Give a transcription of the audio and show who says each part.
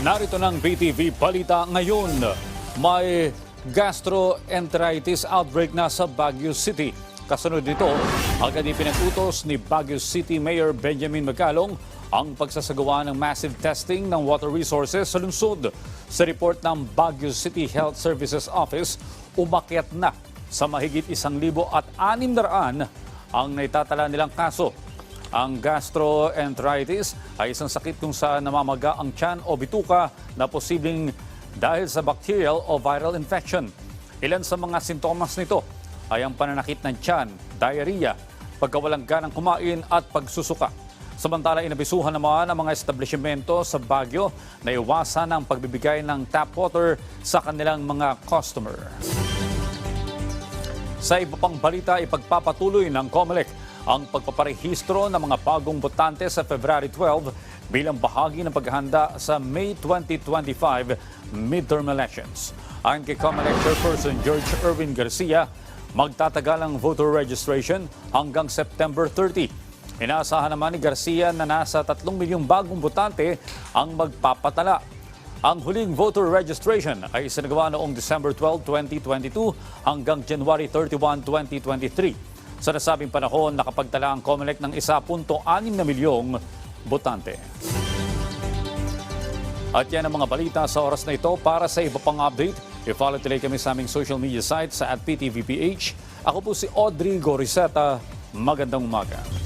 Speaker 1: Narito ng BTV Balita ngayon. May gastroenteritis outbreak na sa Baguio City. Kasunod nito, agad ipinag-utos ni Baguio City Mayor Benjamin Magalong ang pagsasagawa ng massive testing ng water resources sa lungsod. Sa report ng Baguio City Health Services Office, umakyat na sa mahigit isang libo at anim na raan ang naitatala nilang kaso. Ang gastroenteritis ay isang sakit kung saan namamaga ang tiyan o bituka na posibleng dahil sa bacterial o viral infection. Ilan sa mga sintomas nito ay ang pananakit ng tiyan, diarrhea, pagkawalang ganang kumain at pagsusuka. Samantala, inabisuhan naman ang mga establishmento sa Baguio na iwasan ang pagbibigay ng tap water sa kanilang mga customer. Sa iba pang balita, ipagpapatuloy ng COMELEC ang pagpaparehistro ng mga bagong botante sa February 12 bilang bahagi ng paghahanda sa May 2025 midterm elections. Ayon kay COMELEC Chairperson George Erwin Garcia, magtatagal ang voter registration hanggang September 30. Inaasahan naman ni Garcia na nasa 3 milyong bagong botante ang magpapatala ang huling voter registration ay isinagawa noong December 12, 2022 hanggang January 31, 2023. Sa nasabing panahon, nakapagtala ang COMELEC ng 1.6 na milyong botante. At yan ang mga balita sa oras na ito. Para sa iba pang update, i-follow tuloy kami sa aming social media sites sa at PTVPH. Ako po si Audrey Goriseta. Magandang umaga.